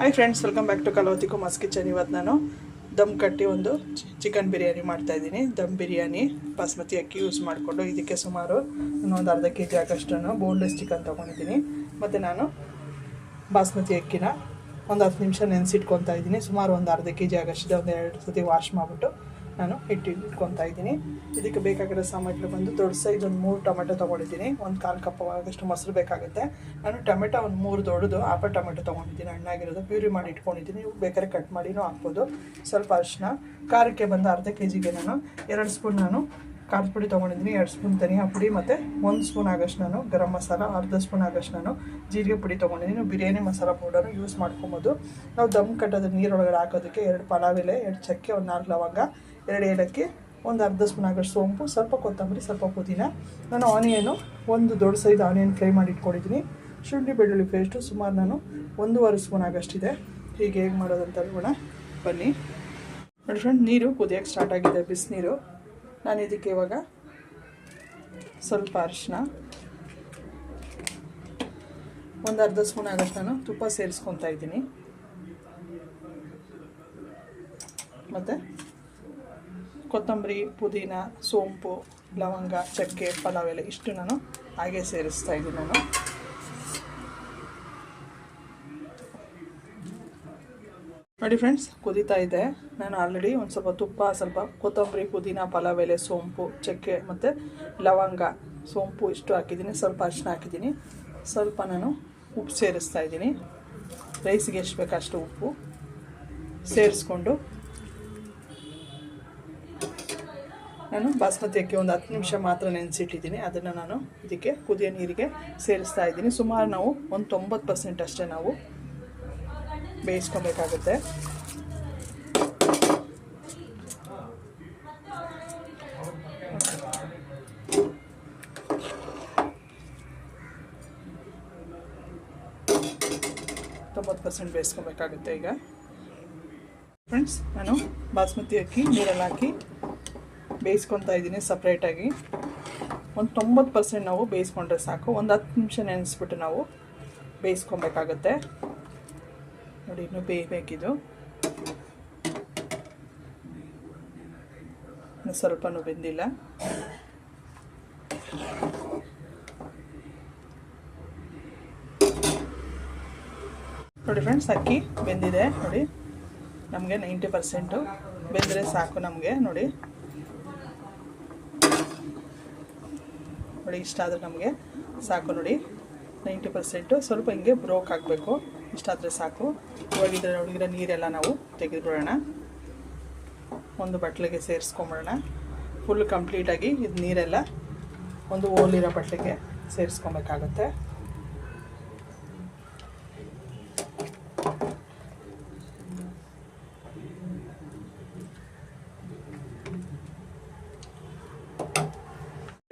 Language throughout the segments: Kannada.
Hi friends welcome back to Kalavathi ಕುಮಾಸ್ kitchen ಇವತ್ತು ನಾನು ದಮ್ ಕಟ್ಟಿ ಒಂದು ಚಿಕನ್ ಬಿರಿಯಾನಿ ಮಾಡ್ತಾ ಇದ್ದೀನಿ. ದಮ್ ಬಿರಿಯಾನಿ ಬಾಸ್ಮತಿ ಅಕ್ಕಿ ಯೂಸ್ ಮಾಡಿಕೊಂಡು ಇದಕ್ಕೆ ಸುಮಾರು ಇನ್ನೊಂದು ಅರ್ಧ ಕೆ ಜಿ ಆಗಷ್ಟನ್ನು ಬೋನ್ಲೆಸ್ ಚಿಕನ್ ತೊಗೊಂಡಿದ್ದೀನಿ. ಮತ್ತು ನಾನು ಬಾಸ್ಮತಿ ಅಕ್ಕಿನ ಒಂದು ಹತ್ತು ನಿಮಿಷ ನೆನೆಸಿಟ್ಕೊತಾ ಇದ್ದೀನಿ. ಸುಮಾರು ಒಂದು ಅರ್ಧ ಕೆ ಜಿ ಆಗಷ್ಟಿದೆ ಒಂದು ಎರಡು ಸತಿ ವಾಶ್ ಮಾಡಿಬಿಟ್ಟು ನಾನು ಇಟ್ಕೊತಾ ಇದ್ದೀನಿ. ಇದಕ್ಕೆ ಬೇಕಾಗಿರೋ ಸಾಮಗ್ರಿ ಬಂದು ದೊಡ್ಡ ಸೈಜ್ ಒಂದು ಮೂರು ಟೊಮೆಟೊ ತೊಗೊಂಡಿದ್ದೀನಿ. ಒಂದು ಕಾಲು ಕಪ್ ಆದಷ್ಟು ಮೊಸರು ಬೇಕಾಗುತ್ತೆ. ನಾನು ಟೊಮೆಟೊ ಒಂದು ಮೂರು ದೊಡ್ಡದು ಆಪ ಟೊಮೆಟೊ ತೊಗೊಂಡಿದ್ದೀನಿ. ಹಣ್ಣಾಗಿರೋದು ಪ್ಯೂರಿ ಮಾಡಿ ಇಟ್ಕೊಂಡಿದ್ದೀನಿ. ನೀವು ಬೇಕಾದ್ರೆ ಕಟ್ ಮಾಡಿನೂ ಹಾಕ್ಬೋದು. ಸ್ವಲ್ಪ ಅರಿಶಿನ ಖಾರಕ್ಕೆ ಬಂದು ಅರ್ಧ ಕೆ ಜಿಗೆ ನಾನು ಎರಡು ಸ್ಪೂನ್ ನಾನು ಖಾರದ ಪುಡಿ ತೊಗೊಂಡಿದ್ದೀನಿ. ಎರಡು ಸ್ಪೂನ್ ಧನಿಯಾ ಪುಡಿ ಮತ್ತು ಒಂದು ಸ್ಪೂನ್ ಆಗಷ್ಟು ನಾನು ಗರಂ ಮಸಾಲ, ಅರ್ಧ ಸ್ಪೂನ್ ಆಗಷ್ಟು ನಾನು ಜೀರಿಗೆ ಪುಡಿ ತೊಗೊಂಡಿದ್ದೀನಿ. ಬಿರಿಯಾನಿ ಮಸಾಲ ಪೌಡರ್ ಯೂಸ್ ಮಾಡ್ಕೊಬೋದು. ನಾವು ದಮ್ ಕಟ್ಟೋದು ನೀರೊಳಗಡೆ ಹಾಕೋದಕ್ಕೆ ಎರಡು ಪಲಾವ್ ಎಲೆ, ಎರಡು ಚಕ್ಕೆ, ಒಂದು ನಾಲ್ಕು ಲವಂಗ ಎರಡು ಏಲಕ್ಕಿ, ಒಂದು ಅರ್ಧ ಸ್ಪೂನ್ ಆಗೋಷ್ಟು ಸೋಂಪು, ಸ್ವಲ್ಪ ಕೊತ್ತಂಬರಿ, ಸ್ವಲ್ಪ ಪುದೀನ. ನಾನು ಆನಿಯನು ಒಂದು ದೊಡ್ಡ ಸೈಜ್ ಆನಿಯನ್ ಫ್ರೈ ಮಾಡಿ ಇಟ್ಕೊಂಡಿದ್ದೀನಿ. ಶುಂಠಿ, ಬೆಳ್ಳುಳ್ಳಿ ಪೇಸ್ಟು ಸುಮಾರು ನಾನು ಒಂದೂವರೆ ಸ್ಪೂನ್ ಆಗೋಷ್ಟಿದೆ ಹೀಗೆ ಹೇಗೆ ಮಾಡೋದಂತ ನೋಡೋಣ. ಬನ್ನಿ. ನೋಡಿ ಫ್ರೆಂಡ್ ನೀರು ಕುದಿಯೋಕ್ಕೆ ಸ್ಟಾರ್ಟ್ ಆಗಿದೆ, ಬಿಸಿನೀರು. ನಾನು ಇದಕ್ಕೆ ಇವಾಗ ಸ್ವಲ್ಪ ಅರಿಶಿನ ಒಂದು ಅರ್ಧ ಸ್ಪೂನ್ ಆಗೋಷ್ಟು ನಾನು ತುಪ್ಪ ಸೇರಿಸ್ಕೊತಾ ಇದ್ದೀನಿ. ಮತ್ತು ಕೊತ್ತಂಬರಿ, ಪುದೀನ, ಸೋಂಪು, ಲವಂಗ, ಚಕ್ಕೆ, ಪಲಾವ್ ಎಲೆ ಇಷ್ಟು ನಾನು ಹಾಗೆ ಸೇರಿಸ್ತಾ ಇದ್ದೀನಿ ನಾನು. ನೋಡಿ ಫ್ರೆಂಡ್ಸ್ ಕುದೀತಾ ಇದೆ. ನಾನು ಆಲ್ರೆಡಿ ಒಂದು ಸ್ವಲ್ಪ ತುಪ್ಪ, ಸ್ವಲ್ಪ ಕೊತ್ತಂಬರಿ, ಪುದೀನ, ಪಲಾವ್ ಎಲೆ, ಸೋಂಪು, ಚಕ್ಕೆ ಮತ್ತು ಲವಂಗ, ಸೋಂಪು ಇಷ್ಟು ಹಾಕಿದ್ದೀನಿ. ಸ್ವಲ್ಪ ಅರಿಶಿನ ಹಾಕಿದ್ದೀನಿ. ಸ್ವಲ್ಪ ನಾನು ಉಪ್ಪು ಸೇರಿಸ್ತಾ ಇದ್ದೀನಿ. ರೈಸಿಗೆ ಎಷ್ಟು ಬೇಕು ಅಷ್ಟು ಉಪ್ಪು ಸೇರಿಸ್ಕೊಂಡು ನಾನು ಬಾಸ್ಮತಿ ಅಕ್ಕಿ ಒಂದು ಹತ್ತು ನಿಮಿಷ ಮಾತ್ರ ನೆನೆಸಿಟ್ಟಿದ್ದೀನಿ. ಅದನ್ನು ನಾನು ಇದಕ್ಕೆ ಕುದಿಯ ನೀರಿಗೆ ಸೇರಿಸ್ತಾ ಇದ್ದೀನಿ. ಸುಮಾರು ನಾವು ಒಂದು ತೊಂಬತ್ತು ಪರ್ಸೆಂಟ್ ಅಷ್ಟೇ ನಾವು ಬೇಯಿಸ್ಕೊಬೇಕಾಗುತ್ತೆ. ತೊಂಬತ್ತು ಪರ್ಸೆಂಟ್ ಬೇಯಿಸ್ಕೊಬೇಕಾಗುತ್ತೆ ಈಗ. ಫ್ರೆಂಡ್ಸ್ ನಾನು ಬಾಸ್ಮತಿ ಅಕ್ಕಿ ನೀರಲ್ಲಿ ಹಾಕಿ ಬೇಯಿಸ್ಕೊತಾ ಇದ್ದೀನಿ ಸಪ್ರೇಟಾಗಿ ಒಂದು ತೊಂಬತ್ತು ಪರ್ಸೆಂಟ್ ನಾವು ಬೇಯಿಸ್ಕೊಂಡ್ರೆ ಸಾಕು. ಒಂದು ಹತ್ತು ನಿಮಿಷ ನೆನೆಸ್ಬಿಟ್ಟು ನಾವು ಬೇಯಿಸ್ಕೊಬೇಕಾಗತ್ತೆ. ನೋಡಿ, ಇನ್ನೂ ಬೇಯಬೇಕಿದು. ಸ್ವಲ್ಪನೂ ಬೆಂದಿಲ್ಲ. ನೋಡಿ ಫ್ರೆಂಡ್ಸ್ ಅಕ್ಕಿ ಬೆಂದಿದೆ. ನೋಡಿ, ನಮಗೆ ನೈಂಟಿ ಪರ್ಸೆಂಟು ಬೆಂದರೆ ಸಾಕು ನಮಗೆ. ನೋಡಿ. ನೋಡಿ ಇಷ್ಟ ಆದರೆ ನಮಗೆ ಸಾಕು ನೋಡಿ. ನೈಂಟಿ ಪರ್ಸೆಂಟು ಸ್ವಲ್ಪ ಹಿಂಗೆ ಬ್ರೋಕ್ ಆಗಬೇಕು ಇಷ್ಟಾದರೆ ಸಾಕು. ಒಳಗಿದ್ರೆ ಒಳಗಿರೋ ನೀರೆಲ್ಲ ನಾವು ತೆಗೆದುಬಿಡೋಣ. ಒಂದು ಬಟ್ಲಿಗೆ ಸೇರಿಸ್ಕೊಂಬಿಡೋಣ. ಫುಲ್ ಕಂಪ್ಲೀಟಾಗಿ ಇದು ನೀರೆಲ್ಲ ಒಂದು ಓಲಿರೋ ಬಟ್ಲಿಗೆ ಸೇರಿಸ್ಕೊಬೇಕಾಗತ್ತೆ.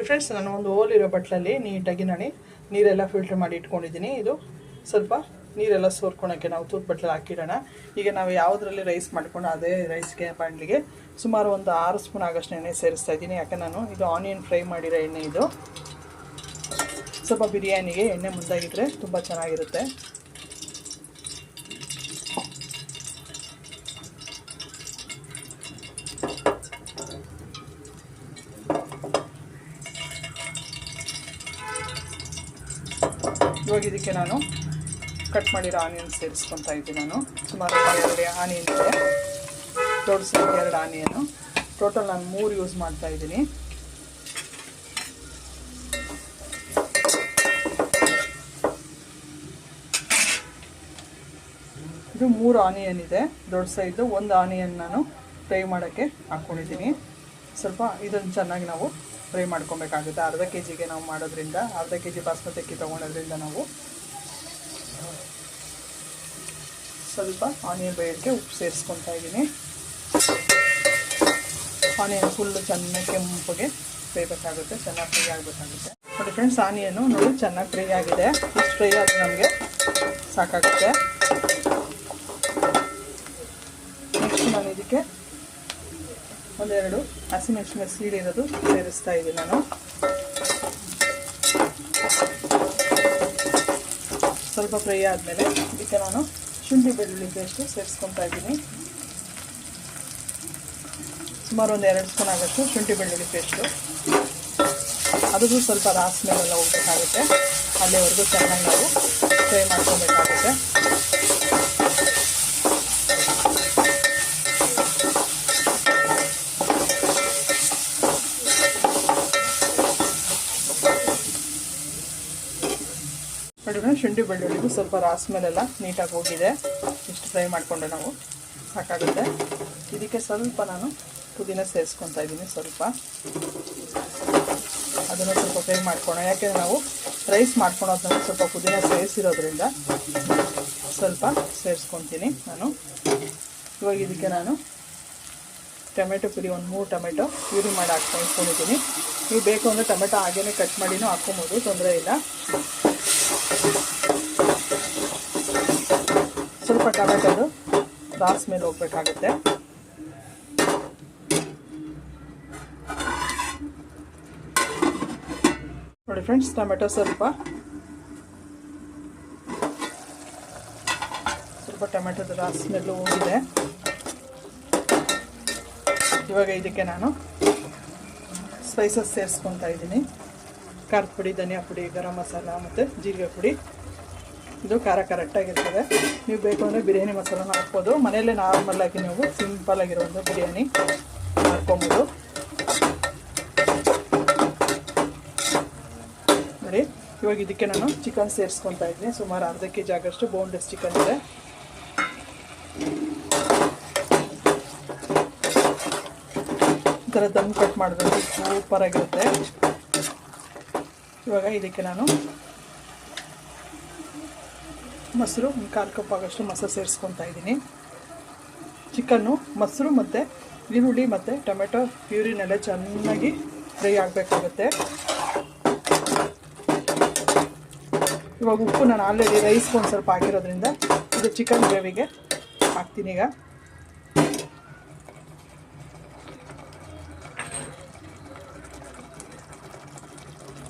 ಫ್ರೆಂಡ್ಸ್ ನಾನು ಒಂದು ಓಲಿರೋ ಬಟ್ಲಲ್ಲಿ ನೀಟಾಗಿ ನಾನು ನೀರೆಲ್ಲ ಫಿಲ್ಟರ್ ಮಾಡಿ ಇಟ್ಕೊಂಡಿದ್ದೀನಿ. ಇದು ಸ್ವಲ್ಪ ನೀರೆಲ್ಲ ಸೋರ್ಕೊಳಕ್ಕೆ ನಾವು ತೂತ್ ಬಟ್ಲಲ್ಲಿ ಹಾಕಿಡೋಣ. ಈಗ ನಾವು ಯಾವುದರಲ್ಲಿ ರೈಸ್ ಮಾಡಿಕೊಂಡು ಅದೇ ರೈಸ್ಗೆ ಬಾಣಲಿಗೆ ಸುಮಾರು ಒಂದು ಆರು ಸ್ಪೂನ್ ಆಗೋಷ್ಟು ಎಣ್ಣೆ ಸೇರಿಸ್ತಾ ಇದ್ದೀನಿ. ಯಾಕೆ ನಾನು ಇದು ಆನಿಯನ್ ಫ್ರೈ ಮಾಡಿರೋ ಎಣ್ಣೆ ಇದು. ಸ್ವಲ್ಪ ಬಿರಿಯಾನಿಗೆ ಎಣ್ಣೆ ಮುಂದಾಗಿದ್ರೆ ತುಂಬ ಚೆನ್ನಾಗಿರುತ್ತೆ. ಇವಾಗ ಇದಕ್ಕೆ ನಾನು ಕಟ್ ಮಾಡಿರೋ ಆನಿಯನ್ ಸೇರಿಸ್ಕೊತಾ ಇದ್ದೀನಿ ನಾನು. ಸುಮಾರು ಎರಡು ಆನಿಯನ್ ಇದೆ. ದೊಡ್ಡ ಎರಡು ಆನಿಯನ್ನು ಟೋಟಲ್ ನಾನು ಮೂರು ಯೂಸ್ ಮಾಡ್ತಾ ಇದ್ದೀನಿ. ಇದು ಮೂರು ಆನಿಯನ್ ಇದೆ. ದೊಡ್ಡ ಸೈಜ್ ಒಂದು ಆನಿಯನ್ ನಾನು ಫ್ರೈ ಮಾಡೋಕ್ಕೆ ಹಾಕ್ಕೊಂಡಿದ್ದೀನಿ ಸ್ವಲ್ಪ ಇದನ್ನು ಚೆನ್ನಾಗಿ ನಾವು ಫ್ರೈ ಮಾಡ್ಕೊಬೇಕಾಗುತ್ತೆ. ಅರ್ಧ ಕೆ ಜಿಗೆ ನಾವು ಮಾಡೋದ್ರಿಂದ, ಅರ್ಧ ಕೆ ಜಿ ಬಾಸ್ಮತಿ ಅಕ್ಕಿ ತೊಗೊಳೋದ್ರಿಂದ ನಾವು ಸ್ವಲ್ಪ ಆನಿಯನ್ ಬೇಯೋಕ್ಕೆ ಉಪ್ಪು ಸೇರಿಸ್ಕೊತಾ ಇದ್ದೀನಿ. ಆನಿಯನ್ ಫುಲ್ಲು ಚೆನ್ನಾಗಿ ಕೆಂಪಗೆ ಬೇಯಬೇಕಾಗುತ್ತೆ, ಚೆನ್ನಾಗಿ ಫ್ರೈ ಆಗಬೇಕಾಗುತ್ತೆ. ನೋಡಿ ಫ್ರೆಂಡ್ಸ್ ಆನಿಯನು ನೋಡಿ ಚೆನ್ನಾಗಿ ಫ್ರೈ ಆಗಿದೆ. ಇಷ್ಟು ಫ್ರೈ ಆದರೆ ನಮಗೆ ಸಾಕಾಗುತ್ತೆ. ನೆಕ್ಸ್ಟ್ ನಾನು ಇದಕ್ಕೆ ಒಂದೆರಡು ಹಸಿಮೆಣಸಿನ ಸೀಳಿರೋದು ಸೇರಿಸ್ತಾ ಇದ್ದೀನಿ ನಾನು. ಸ್ವಲ್ಪ ಫ್ರೈ ಆದಮೇಲೆ ಇದಕ್ಕೆ ನಾನು ಶುಂಠಿ ಬೆಳ್ಳುಳ್ಳಿ ಪೇಸ್ಟು ಸೇರಿಸ್ಕೊತಾ ಇದ್ದೀನಿ. ಸುಮಾರು ಒಂದು ಎರಡು ಸ್ಪೂನ್ ಆಗುತ್ತೆ ಶುಂಠಿ ಬೆಳ್ಳುಳ್ಳಿ ಪೇಸ್ಟು ಅದಕ್ಕೂ ಸ್ವಲ್ಪ ರಾಸ್ ಮೇಲೆಲ್ಲ ಹೋಗ್ಬೇಕಾಗುತ್ತೆ ಅಲ್ಲಿವರೆಗೂ ಚೆನ್ನಾಗಿ ನಾವು ಫ್ರೈ ಮಾಡ್ಕೊಬೇಕಾಗುತ್ತೆ. ನೋಡಿ ಮೇಡಮ್ ಶುಂಠಿ ಬೆಳ್ಳುಳ್ಳಿಗೂ ಸ್ವಲ್ಪ ರಾಸ್ಮೇಲೆಲ್ಲ ನೀಟಾಗಿ ಹೋಗಿದೆ. ಇಷ್ಟು ಫ್ರೈ ಮಾಡಿಕೊಂಡೆ ನಾವು ಸಾಕಾಗುತ್ತೆ. ಇದಕ್ಕೆ ಸ್ವಲ್ಪ ನಾನು ಪುದೀನ ಸೇರಿಸ್ಕೊತಾ ಇದ್ದೀನಿ ಸ್ವಲ್ಪ. ಅದನ್ನು ಸ್ವಲ್ಪ ಫ್ರೈ ಮಾಡ್ಕೊಳೋಣ ಯಾಕೆಂದರೆ ನಾವು ರೈಸ್ ಮಾಡ್ಕೊಳೋದನ್ನು ಸ್ವಲ್ಪ ಪುದೀನ ಸೇರಿಸಿರೋದ್ರಿಂದ ಸ್ವಲ್ಪ ಸೇರಿಸ್ಕೊತೀನಿ ನಾನು. ಇವಾಗ ಇದಕ್ಕೆ ನಾನು ಟೊಮೆಟೊ ಪುರಿ ಒಂದು ಮೂರು ಟೊಮೆಟೊ ಪ್ಯೂರಿ ಮಾಡಿ ಹಾಕ್ಕೊಂಡು ಇಟ್ಕೊಂಡಿದ್ದೀನಿ. ನೀವು ಬೇಕು ಅಂದರೆ ಟೊಮೆಟೊ ಹಾಗೇ ಕಟ್ ಮಾಡಿನೂ ಹಾಕ್ಕೊಬೋದು, ತೊಂದರೆ ಇಲ್ಲ. ಸ್ವಲ್ಪ ಟೊಮೆಟೊದು ರಾಸ್ ಮೇಲೆ ಹೋಗ್ಬೇಕಾಗುತ್ತೆ. ನೋಡಿ ಫ್ರೆಂಡ್ಸ್ ಟೊಮೆಟೊ ಸ್ವಲ್ಪ ಸ್ವಲ್ಪ ಟೊಮೆಟೊದ ರಾಸ್ ಮೇಲೆ ಹೋಗಿದೆ. ಇವಾಗ ಇದಕ್ಕೆ ನಾನು ಸ್ಪೈಸಸ್ ಸೇರಿಸ್ಕೊತಾ ಇದ್ದೀನಿ. ಖಾರದ ಪುಡಿ, ಧನಿಯಾ ಪುಡಿ, ಗರಂ ಮಸಾಲ ಮತ್ತು ಜೀರಿಗೆ ಪುಡಿ. ಇದು ಖಾರ ಕರೆಕ್ಟಾಗಿರ್ತದೆ ನೀವು ಬೇಕು ಅಂದರೆ ಬಿರಿಯಾನಿ ಮಸಾಲನ ಹಾಕ್ಬೋದು. ಮನೆಯಲ್ಲೇ ನಾರ್ಮಲಾಗಿ ನೀವು ಸಿಂಪಲ್ ಒಂದು ಬಿರಿಯಾನಿ ಮಾಡ್ಕೊಬೋದು. ನೋಡಿ, ಇವಾಗ ಇದಕ್ಕೆ ನಾನು ಚಿಕನ್ ಸೇರಿಸ್ಕೊತಾ ಇದ್ದೀನಿ. ಸುಮಾರು ಅರ್ಧ ಕೆ ಜಿ ಆಗೋಷ್ಟು ಬೋನ್ಲೆಸ್ ಚಿಕನ್ ಇದೆ. ಈ ಥರ ದಮ್ ಕಟ್ ಮಾಡಬೇಕು. ಸೂಪರಾಗಿರುತ್ತೆ ಇವಾಗ ಇದಕ್ಕೆ ನಾನು ಮೊಸರು, ಒಂದು ಕಾಲು ಕಪ್ ಆಗೋಷ್ಟು ಮೊಸರು ಸೇರಿಸ್ಕೊತಾ ಇದ್ದೀನಿ. ಚಿಕನ್ನು, ಮೊಸರು ಮತ್ತು ಈರುಳ್ಳಿ ಮತ್ತು ಟೊಮೆಟೊ, ಪ್ಯೂರಿನೆಲ್ಲ ಚೆನ್ನಾಗಿ ಫ್ರೈ ಆಗಬೇಕಾಗುತ್ತೆ. ಇವಾಗ ಉಪ್ಪು ನಾನು ಆಲ್ರೆಡಿ ರೈಸ್ಗೆ ಒಂದು ಸ್ವಲ್ಪ ಹಾಕಿರೋದ್ರಿಂದ ಇದು ಚಿಕನ್ ಗ್ರೇವಿಗೆ ಹಾಕ್ತೀನಿ ಈಗ.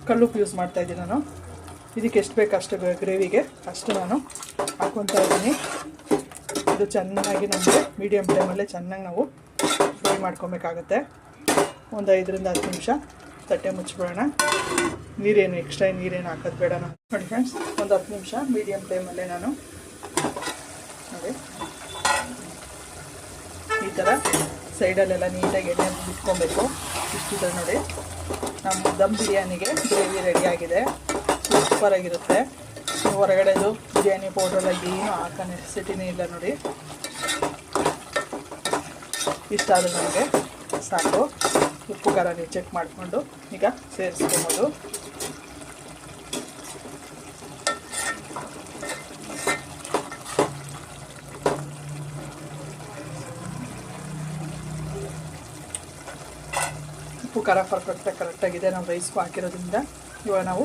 ಕಲ್ಲುಪ್ಪು ಯೂಸ್ ಮಾಡ್ತಾ ಇದ್ದೀನಿ ನಾನು. ಇದಕ್ಕೆ ಎಷ್ಟು ಬೇಕು ಅಷ್ಟು ಗ್ರೇವಿಗೆ ಅಷ್ಟು ನಾನು ಹಾಕ್ಕೊತಾ ಇದ್ದೀನಿ. ಇದು ಚೆನ್ನಾಗಿ ನಮಗೆ ಮೀಡಿಯಮ್ ಟೈಮಲ್ಲೇ ಚೆನ್ನಾಗಿ ನಾವು ಫ್ರೈ ಮಾಡ್ಕೊಬೇಕಾಗುತ್ತೆ. ಒಂದು ಐದರಿಂದ ಹತ್ತು ನಿಮಿಷ ತಟ್ಟೆ ಮುಚ್ಚಿಬಿಡೋಣ. ನೀರೇನು ಎಕ್ಸ್ಟ್ರಾ ನೀರೇನು ಹಾಕೋದು ಬೇಡ ನಾನು. ನೋಡಿ ಫ್ರೆಂಡ್ಸ್ ಒಂದು ಹತ್ತು ನಿಮಿಷ ಮೀಡಿಯಮ್ ಟೈಮಲ್ಲೇ ನಾನು ನೋಡಿ. ಈ ಥರ ಸೈಡಲ್ಲೆಲ್ಲ ನೀಟಾಗಿ ಎಣ್ಣೆ ಬಿಟ್ಕೊಬೇಕು. ಇಷ್ಟಿದೆ ನೋಡಿ. ನಮ್ಮ ದಮ್ ಬಿರಿಯಾನಿಗೆ ಗ್ರೇವಿ ರೆಡಿಯಾಗಿದೆ ಸೂಪರಾಗಿರುತ್ತೆ ಹೊರಗಡೆದು ಬಿರಿಯಾನಿ ಪೌಡ್ರೆಲ್ಲ ಏನು ಹಾಕೋ ನೆಸಿಟಿನೇ ಇಲ್ಲ ನೋಡಿ. ಇಷ್ಟ ಆದರೆ ನಮಗೆ ಸಾಕು. ಉಪ್ಪು ಖಾರ ಚೆಕ್ ಮಾಡಿಕೊಂಡು ಈಗ ಸೇರಿಸ್ಕೊಬೋದು. ಉಪ್ಪು, ಖಾರ, ಪರ್ಫೆಕ್ಟಾಗಿ ಕರೆಕ್ಟಾಗಿದೆ ನಾವು ರೈಸ್ಗೂ ಹಾಕಿರೋದ್ರಿಂದ. ಇವಾಗ ನಾವು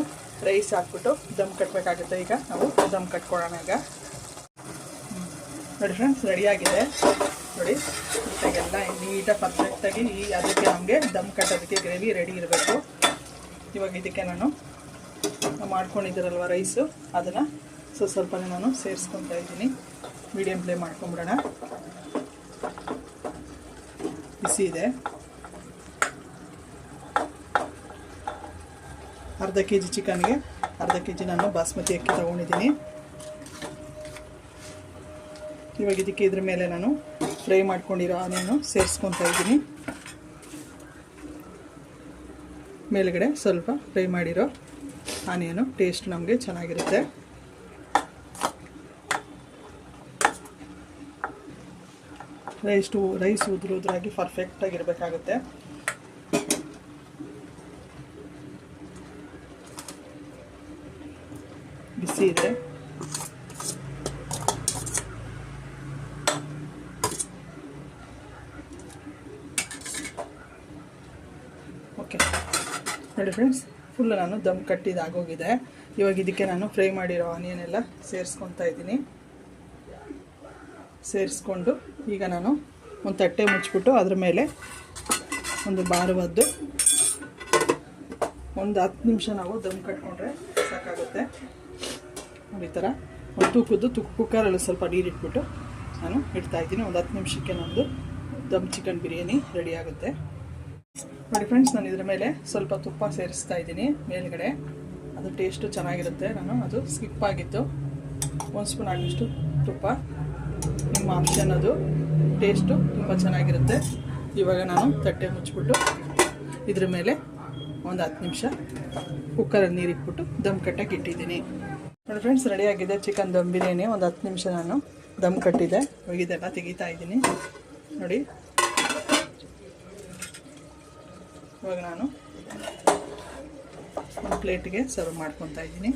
ರೈಸ್ ಹಾಕ್ಬಿಟ್ಟು ದಮ್ ಕಟ್ಟಬೇಕಾಗುತ್ತೆ ಈಗ ನಾವು ದಮ್ ಕಟ್ಕೊಳ್ಳೋಣ ಈಗ. ನೋಡಿ ಫ್ರೆಂಡ್ಸ್ ರೆಡಿಯಾಗಿದೆ ನೋಡಿ ಎಲ್ಲ ನೀಟಾಗಿ ಪರ್ಫೆಕ್ಟಾಗಿ ಈ ಅದಕ್ಕೆ ನಮಗೆ ದಮ್ ಕಟ್ಟೋದಕ್ಕೆ ಗ್ರೇವಿ ರೆಡಿ ಇರಬೇಕು. ಇವಾಗ ಇದಕ್ಕೆ ನಾನು ಮಾಡ್ಕೊಂಡಿದ್ದೀರಲ್ವ ರೈಸು ಅದನ್ನು ಸೊ ಸ್ವಲ್ಪ ನಾನು ಸೇರಿಸ್ಕೊತಾ ಇದ್ದೀನಿ. Medium play ಮಾಡ್ಕೊಂಬಿಡೋಣ. ಬಿಸಿ ಇದೆ. ಅರ್ಧ ಕೆ ಜಿ ಚಿಕನ್ಗೆ ಅರ್ಧ ಕೆ ಜಿ ನಾನು ಬಾಸ್ಮತಿ ಅಕ್ಕಿ ತೊಗೊಂಡಿದ್ದೀನಿ. ಇವಾಗ ಇದಕ್ಕೆ ಇದ್ರ ಮೇಲೆ ನಾನು ಫ್ರೈ ಮಾಡ್ಕೊಂಡಿರೋ ಆನೆಯನ್ನು ಸೇರಿಸ್ಕೊತಾ ಇದ್ದೀನಿ. ಮೇಲುಗಡೆ ಸ್ವಲ್ಪ ಫ್ರೈ ಮಾಡಿರೋ ಆನೆಯನ್ನು ಟೇಸ್ಟ್ ನಮಗೆ ಚೆನ್ನಾಗಿರುತ್ತೆ. ರೈಸ್ ರೈಸ್ ಉದುರು ಉದುರಾಗಿ ಪರ್ಫೆಕ್ಟಾಗಿರಬೇಕಾಗುತ್ತೆ ಬಿಸಿ ಇದೆ ಓಕೆ ನೋಡಿ ಫ್ರೆಂಡ್ಸ್ ಫುಲ್ ನಾನು ದಮ್ ಕಟ್ಟಿದಾಗೋಗಿದೆ ಇವಾಗ ಇದಕ್ಕೆ ನಾನು ಫ್ರೈ ಮಾಡಿರೋ ಆನಿಯನ್ ಎಲ್ಲ ಸೇರಿಸ್ಕೊತಾ ಇದ್ದೀನಿ. ಸೇರಿಸ್ಕೊಂಡು ಈಗ ನಾನು ಒಂದು ತಟ್ಟೆ ಮುಚ್ಚಿಬಿಟ್ಟು ಅದ್ರ ಮೇಲೆ ಒಂದು ಬಾರವದ್ದು. ಒಂದು ಹತ್ತು ನಿಮಿಷ ನಾವು ದಮ್ ಕಟ್ಕೊಂಡ್ರೆ ಸಾಕಾಗುತ್ತೆ. ನೋಡಿ, ಈ ಥರ ಒಂದು ತೂಕದ್ದು ತುಕ್ ಕುಕ್ಕರಲ್ಲಿ ಸ್ವಲ್ಪ ನೀರಿಟ್ಬಿಟ್ಟು ನಾನು ಇಡ್ತಾ ಇದ್ದೀನಿ. ಒಂದು ಹತ್ತು ನಿಮಿಷಕ್ಕೆ ನಮ್ಮದು ದಮ್ ಚಿಕನ್ ಬಿರಿಯಾನಿ ರೆಡಿ ಆಗುತ್ತೆ. ನೋಡಿ ಫ್ರೆಂಡ್ಸ್ ನಾನು ಇದ್ರ ಮೇಲೆ ಸ್ವಲ್ಪ ತುಪ್ಪ ಸೇರಿಸ್ತಾ ಇದ್ದೀನಿ ಮೇಲ್ಗಡೆ. ಅದು ಟೇಸ್ಟು ಚೆನ್ನಾಗಿರುತ್ತೆ. ನಾನು ಅದು ಸ್ಕಿಪ್ ಆಗಿತ್ತು ಒಂದು ಸ್ಪೂನ್ ಆಗೋಷ್ಟು ತುಪ್ಪ. ನಿಮ್ಮ ಆಪ್ಷನ್ ಅದು. ಟೇಸ್ಟು ತುಂಬ ಚೆನ್ನಾಗಿರುತ್ತೆ. ಇವಾಗ ನಾನು ತಟ್ಟೆ ಮುಚ್ಚಿಬಿಟ್ಟು ಇದ್ರ ಮೇಲೆ ಒಂದು ಹತ್ತು ನಿಮಿಷ ಕುಕ್ಕರಲ್ಲಿ ನೀರಿಟ್ಬಿಟ್ಟು ದಮ್ ಕಟ್ಟಕ್ಕೆ ಇಟ್ಟಿದ್ದೀನಿ. ನೋಡಿ ಫ್ರೆಂಡ್ಸ್ ರೆಡಿಯಾಗಿದೆ ಚಿಕನ್ ದಮ್ ಬಿರಿಯಾನಿ. ಒಂದು ಹತ್ತು ನಿಮಿಷ ನಾನು ದಮ್ ಕಟ್ಟಿದೆ. ಒಗಿದೆಲ್ಲ ತೆಗಿತಾ ಇದ್ದೀನಿ. ನೋಡಿ. ಇವಾಗ ನಾನು ಒಂದು ಪ್ಲೇಟ್ಗೆ ಸರ್ವ್ ಮಾಡ್ಕೊತಾ ಇದ್ದೀನಿ.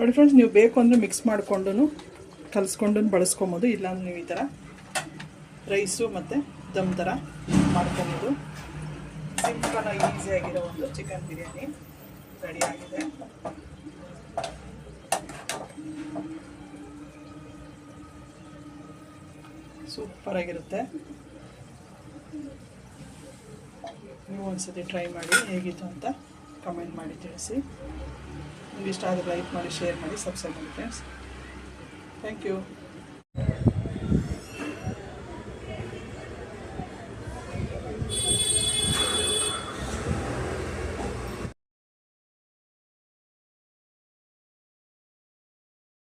ನೋಡಿ ಫ್ರೆಂಡ್ಸ್ ನೀವು ಬೇಕು ಅಂದರೆ ಮಿಕ್ಸ್ ಮಾಡಿಕೊಂಡು ಕಲಿಸ್ಕೊಂಡು ಬಳಸ್ಕೊಬೋದು. ಇಲ್ಲಾಂದ್ರೆ ನೀವು ಈ ಥರ ರೈಸು ಮತ್ತು ದಮ್ ಥರ ಮಾಡ್ಕೊಬೋದು. ಸಿಂಪಲಾಗಿ ಆಗಿರೋ ಒಂದು ಚಿಕನ್ ಬಿರಿಯಾನಿ ರೆಡಿ ಆಗಿದೆ ಸೂಪರಾಗಿರುತ್ತೆ. ನೀವು ಒಂದ್ಸತಿ ಟ್ರೈ ಮಾಡಿ ಹೇಗಿತ್ತು ಅಂತ ಕಮೆಂಟ್ ಮಾಡಿ ತಿಳಿಸಿ. ನಿಮ್ಗೆ ಇಷ್ಟ ಆದರೆ ಲೈಕ್ ಮಾಡಿ ಶೇರ್ ಮಾಡಿ ಸಬ್ಸ್ಕ್ರೈಬ್ ಮಾಡಿ ಫ್ರೆಂಡ್ಸ್ ಥ್ಯಾಂಕ್ ಯು